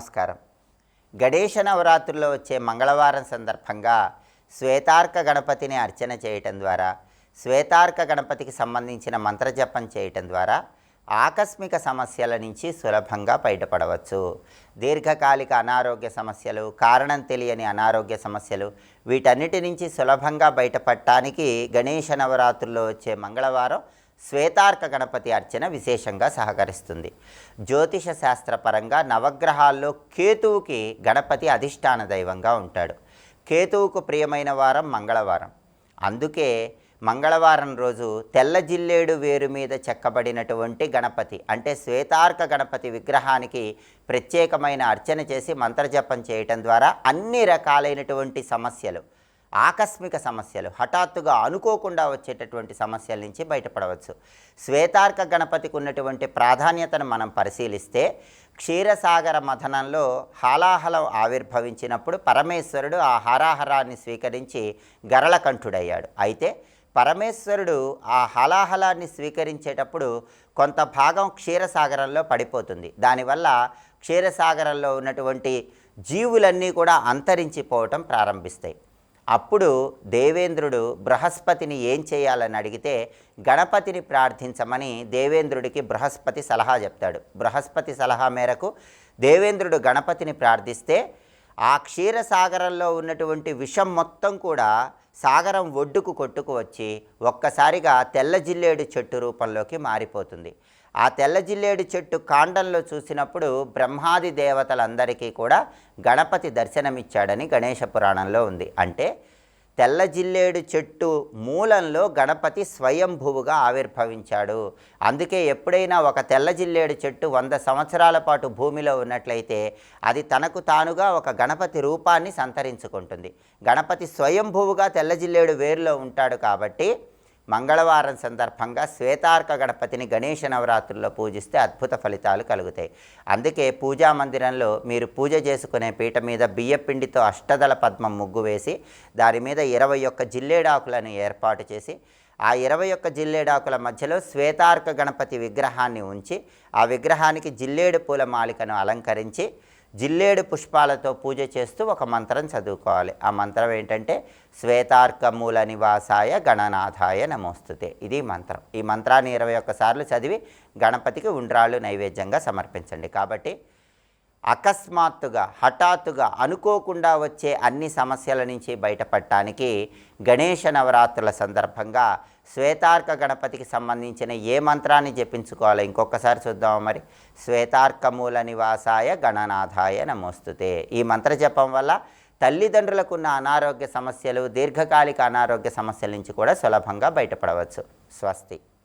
నమస్కారం. గణేష నవరాత్రుల్లో వచ్చే మంగళవారం సందర్భంగా శ్వేతార్క గణపతిని అర్చన చేయటం ద్వారా శ్వేతార్క గణపతికి సంబంధించిన మంత్రజపం చేయటం ద్వారా ఆకస్మిక సమస్యల నుంచి సులభంగా బయటపడవచ్చు. దీర్ఘకాలిక అనారోగ్య సమస్యలు కారణం తెలియని అనారోగ్య సమస్యలు వీటన్నిటి నుంచి సులభంగా బయటపడటానికి గణేష నవరాత్రుల్లో వచ్చే మంగళవారం శ్వేతార్క గణపతి అర్చన విశేషంగా సహకరిస్తుంది. జ్యోతిష శాస్త్రపరంగా నవగ్రహాల్లో కేతువుకి గణపతి అధిష్టాన దైవంగా ఉంటాడు. కేతువుకు ప్రియమైన వారం మంగళవారం. అందుకే మంగళవారం రోజు తెల్ల జిల్లేడు వేరు మీద చెక్కబడినటువంటి గణపతి అంటే శ్వేతార్క గణపతి విగ్రహానికి ప్రత్యేకమైన అర్చన చేసి మంత్రజపం చేయటం ద్వారా అన్ని రకాలైనటువంటి సమస్యలు ఆకస్మిక సమస్యలు హఠాత్తుగా అనుకోకుండా వచ్చేటటువంటి సమస్యల నుంచి బయటపడవచ్చు. శ్వేతార్క గణపతికి ఉన్నటువంటి ప్రాధాన్యతను మనం పరిశీలిస్తే క్షీరసాగర మథనంలో హాలాహలం ఆవిర్భవించినప్పుడు పరమేశ్వరుడు ఆ హరాహరాన్ని స్వీకరించి గరళకంఠుడయ్యాడు. అయితే పరమేశ్వరుడు ఆ హలాహలాన్ని స్వీకరించేటప్పుడు కొంత భాగం క్షీరసాగరంలో పడిపోతుంది. దానివల్ల క్షీరసాగరంలో ఉన్నటువంటి జీవులన్నీ కూడా అంతరించిపోవటం ప్రారంభిస్తాయి. అప్పుడు దేవేంద్రుడు బృహస్పతిని ఏం చేయాలని అడిగితే గణపతిని ప్రార్థించమని దేవేంద్రుడికి బృహస్పతి సలహా చెప్తాడు. బృహస్పతి సలహా మేరకు దేవేంద్రుడు గణపతిని ప్రార్థిస్తే ఆ క్షీరసాగరంలో ఉన్నటువంటి విషం మొత్తం కూడా సాగరం ఒడ్డుకు కొట్టుకు వచ్చి ఒక్కసారిగా తెల్ల జిల్లేడు చెట్టు రూపంలోకి మారిపోతుంది. ఆ తెల్ల జిల్లేడు చెట్టు కాండంలో చూసినప్పుడు బ్రహ్మాది దేవతలందరికీ కూడా గణపతి దర్శనమిచ్చాడని గణేష పురాణంలో ఉంది. అంటే తెల్ల జిల్లేడు చెట్టు మూలంలో గణపతి స్వయంభువుగా ఆవిర్భవించాడు. అందుకే ఎప్పుడైనా ఒక తెల్ల జిల్లేడు చెట్టు వంద సంవత్సరాల పాటు భూమిలో ఉన్నట్లయితే అది తనకు తానుగా ఒక గణపతి రూపాన్ని సంతరించుకుంటుంది. గణపతి స్వయంభువుగా తెల్ల జిల్లేడు వేరులో ఉంటాడు కాబట్టి మంగళవారం సందర్భంగా శ్వేతార్క గణపతిని గణేష నవరాత్రుల్లో పూజిస్తే అద్భుత ఫలితాలు కలుగుతాయి. అందుకే పూజా మందిరంలో మీరు పూజ చేసుకునే పీట మీద బియ్యపిండితో అష్టదళ పద్మం ముగ్గు వేసి దాని మీద ఇరవై ఒక్క జిల్లేడాకులను ఏర్పాటు చేసి ఆ ఇరవై ఒక్క జిల్లేడాకుల మధ్యలో శ్వేతార్క గణపతి విగ్రహాన్ని ఉంచి ఆ విగ్రహానికి జిల్లేడు పూల మాలికను అలంకరించి జిల్లేడు పుష్పాలతో పూజ చేస్తూ ఒక మంత్రం చదువుకోవాలి. ఆ మంత్రం ఏంటంటే శ్వేతార్కమూల నివాసాయ గణనాథాయ నమోస్తుతే. ఇది మంత్రం. ఈ మంత్రాన్ని ఇరవై ఒక్కసార్లు చదివి గణపతికి ఉండ్రాళ్ళు నైవేద్యంగా సమర్పించండి. కాబట్టి అకస్మాత్తుగా హఠాత్తుగా అనుకోకుండా వచ్చే అన్ని సమస్యల నుంచి బయటపడటానికి గణేష నవరాత్రుల సందర్భంగా శ్వేతార్క గణపతికి సంబంధించిన ఏ మంత్రాన్ని జపించుకోవాలి? ఇంకొకసారి చూద్దాం మరి. శ్వేతార్కమూల నివాసాయ గణనాథాయ నమోస్తుతే. ఈ మంత్ర జపం వల్ల తల్లిదండ్రులకు ఉన్న అనారోగ్య సమస్యలు దీర్ఘకాలిక అనారోగ్య సమస్యల నుంచి కూడా సులభంగా బయటపడవచ్చు. స్వస్తి.